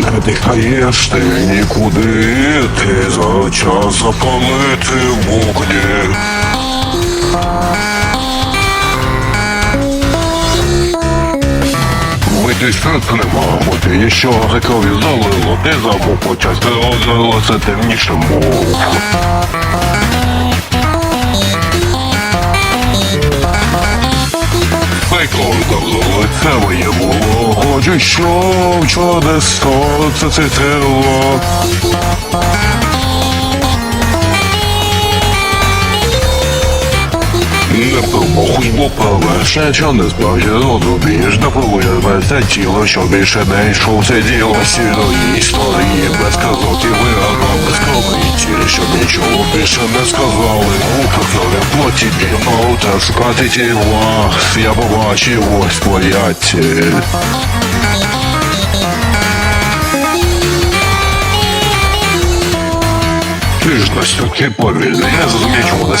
Не дихаєш ти нікуди, ти за час запалити вогні. Вийти серце нема, бо ти ще крові залило, ти забув почасти озерлося темніше мов. Пекло лице моє було, хочу, що чуде сонце цитило. Не промахуй, бо перше, що не справді розумієш, не повинен тіло, що більше не йшов це діло сірої історії, без казок і вирана, без кровиті, що нічого більше не сказали. У позорі плоті бігав, та шукати тіла, я побачив ось твоя ж настільки повільний, я зрозумію, чому не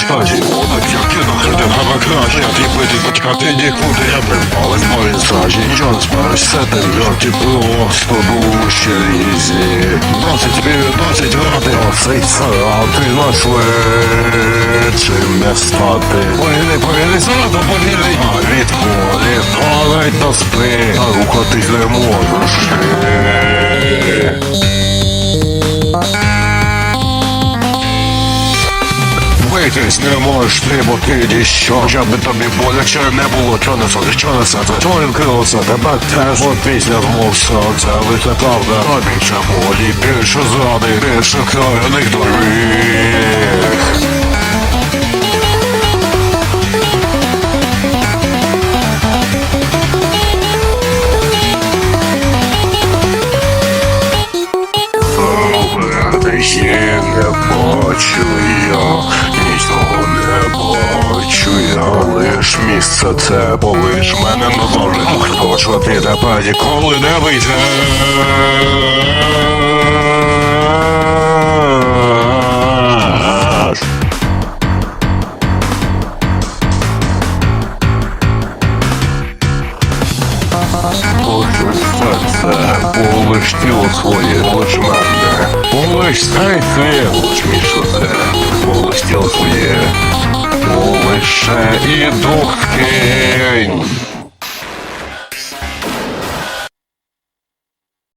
як я нахрен гава краще, ти бити почекати нікуди, я б але мої сажі, нічого не спариш, все те льоті просто душі різні. Досить тобі, досить ради, оцей сарат, ти чим не стати. Повільний, повільний, сарато повільний, а відходи, падай до спи, а рухатись не можеш. Витись не можеш ти, бо ти ніщо. Щоб би тобі боляче не було Чо не сонце, чо не серце, чо він крилося, Тебе теж от після змов серця Лише правда, а більше болі Більше зради, більше крайних доріг місце це полиш мене назавжди. А хто ж ти тепер ніколи не вийдеш? Полиш тіло своє, полиш мене, полиш полиш міше, полиш тіло своє, і дух кинь.